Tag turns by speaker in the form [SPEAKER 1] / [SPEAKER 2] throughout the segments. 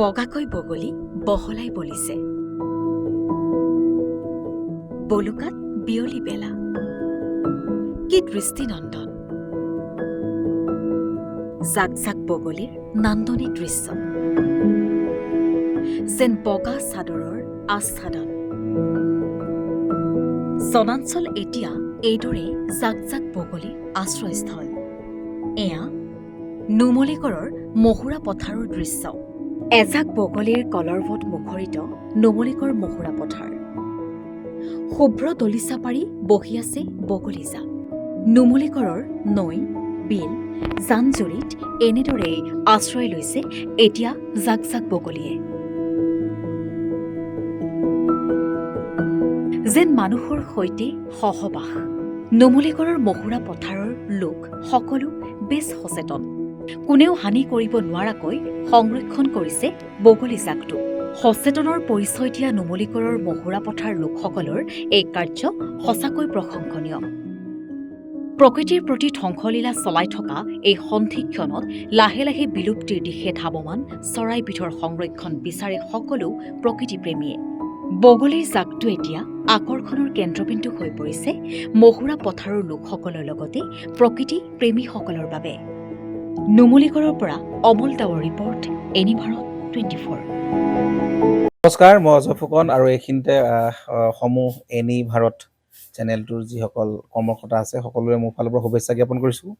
[SPEAKER 1] বগাকৈ বগলী বহলাই বলিছে। বলুকাত বিয়লি বেলা। কি দৃষ্টিনন্দন জাক জাক বগলীৰ নান্দনিক দৃশ্য। যেন বগা চাদৰৰ আচ্ছাদন। চনাঞ্চল এতিয়া এইদৰে জাক জাক বগলীৰ আশ্ৰয়স্থল। এয়া নুমলীগড়ৰ মহুৰা পথাৰৰ দৃশ্য। এজাক বগলীৰ কলৰৱত মুখৰিত নুমলীগড় মহুৰা পথাৰ। শুভ্ৰ দলিচা পাৰি বহি আছে বগলীজাক নুমলীগড়ৰ নৈ বিল জান জুৰিত এনেদৰেই আশ্ৰয় লৈছে এতিয়া জাক জাক বগলীয়ে। যেন মানুহৰ সৈতে সহবাস। নুমলীগড়ৰ মহুৰা পথাৰৰ লোক সকলো বেছ সচেতন। কোনেও হানি কৰিব নোৱাৰাকৈ সংৰক্ষণ কৰিছে বগলী জাকটো। সচেতনৰ পৰিচয় দিয়া নুমলীগড়ৰ মহুৰা পথাৰ লোকসকলৰ এই কাৰ্য সঁচাকৈ প্ৰশংসনীয়। প্ৰকৃতিৰ প্ৰতি ধ্বংসলীলা চলাই থকা এই সন্ধিক্ষণত লাহে লাহে বিলুপ্তিৰ দিশে ধাৱমান চৰাইবিধৰ সংৰক্ষণ বিচাৰে সকলো প্ৰকৃতিপ্ৰেমীয়ে। বগলীৰ জাকটো এতিয়া আকৰ্ষণৰ কেন্দ্ৰবিন্দু হৈ পৰিছে মহুৰা পথাৰৰ লোকসকলৰ লগতে প্ৰকৃতি প্ৰেমীসকলৰ বাবে। নুমলীগড়ৰ পৰা অমল দাৱৰ report any Bharat twenty four.
[SPEAKER 2] নমস্কাৰ মই অজয় ফুকন আৰু এইখিনিতে সমূহ এনি ভাৰত চেনেলটোৰ যিসকল কৰ্মকৰ্তা আছে সকলোৰে মোৰ ফালৰ পৰা শুভেচ্ছা জ্ঞাপন কৰিছোঁ।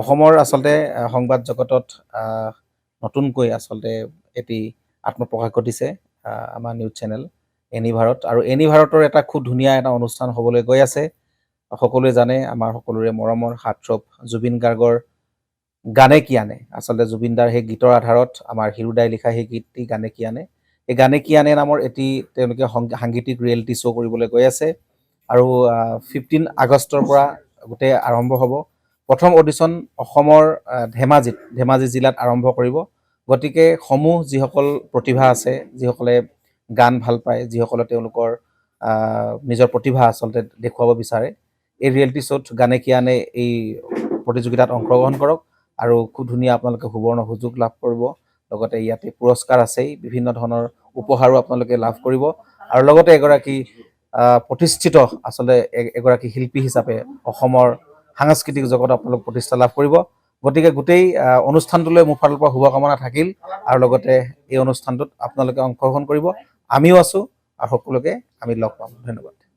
[SPEAKER 2] অসমৰ আচলতে সংবাদ জগতত নতুনকৈ আচলতে এটি আত্মপ্ৰকাশ ঘটিছে আমাৰ নিউজ চেনেল এনি ভাৰত। আৰু এনি ভাৰতৰ এটা খুব ধুনীয়া এটা অনুষ্ঠান হ'বলৈ গৈ আছে। সকলোৱে জানে আমাৰ সকলোৰে মৰমৰ হাৰ্টথ্ৰব জুবিন গাৰ্গৰ গানে কি আনে? আচলতে জুবিন দাৰ সেই গীতৰ আধাৰত আমাৰ হিৰুদাই লিখা সেই গীতটি গানে কি আনে? এই গানে কি আনে নামৰ এটি তেওঁলোকে সংগ- সাংগীতিক ৰিয়েলিটি শ্ব' কৰিবলৈ গৈ আছে। আৰু ফিফটিন আগষ্টৰ পৰা গোটেই আৰম্ভ হ'ব। প্ৰথম অডিশ্যন অসমৰ ধেমাজিত, ধেমাজি জিলাত আৰম্ভ কৰিব। গতিকে সমূহ যিসকল প্ৰতিভা আছে, যিসকলে গান ভালো পায়, যিসকলে তেওঁলোকৰ নিজৰ প্ৰতিভা আচলতে দেখুৱাব বিচাৰে, এই ৰিয়েলিটি শ্ব'ত গানে কি আনে, এই প্ৰতিযোগিতাত অংশগ্ৰহণ কৰক। আৰু খুব ধুনীয়া আপোনালোকে সুবৰ্ণ সুযোগ লাভ কৰিব। লগতে ইয়াতে পুৰস্কাৰ আছেই বিভিন্ন ধৰণৰ উপহাৰো আপোনালোকে লাভ কৰিব। আৰু লগতে এগৰাকী প্ৰতিষ্ঠিত আচলতে এগৰাকী শিল্পী হিচাপে অসমৰ সাংস্কৃতিক জগতত আপোনালোক প্ৰতিষ্ঠা লাভ কৰিব। গতিকে গোটেই অনুষ্ঠানটোলৈ মোৰ ফালৰ পৰা শুভকামনা থাকিল আৰু লগতে এই অনুষ্ঠানটোত আপোনালোকে অংশগ্ৰহণ কৰিব। আমিও আছোঁ আৰু সকলোকে আমি লগ পাম। ধন্যবাদ।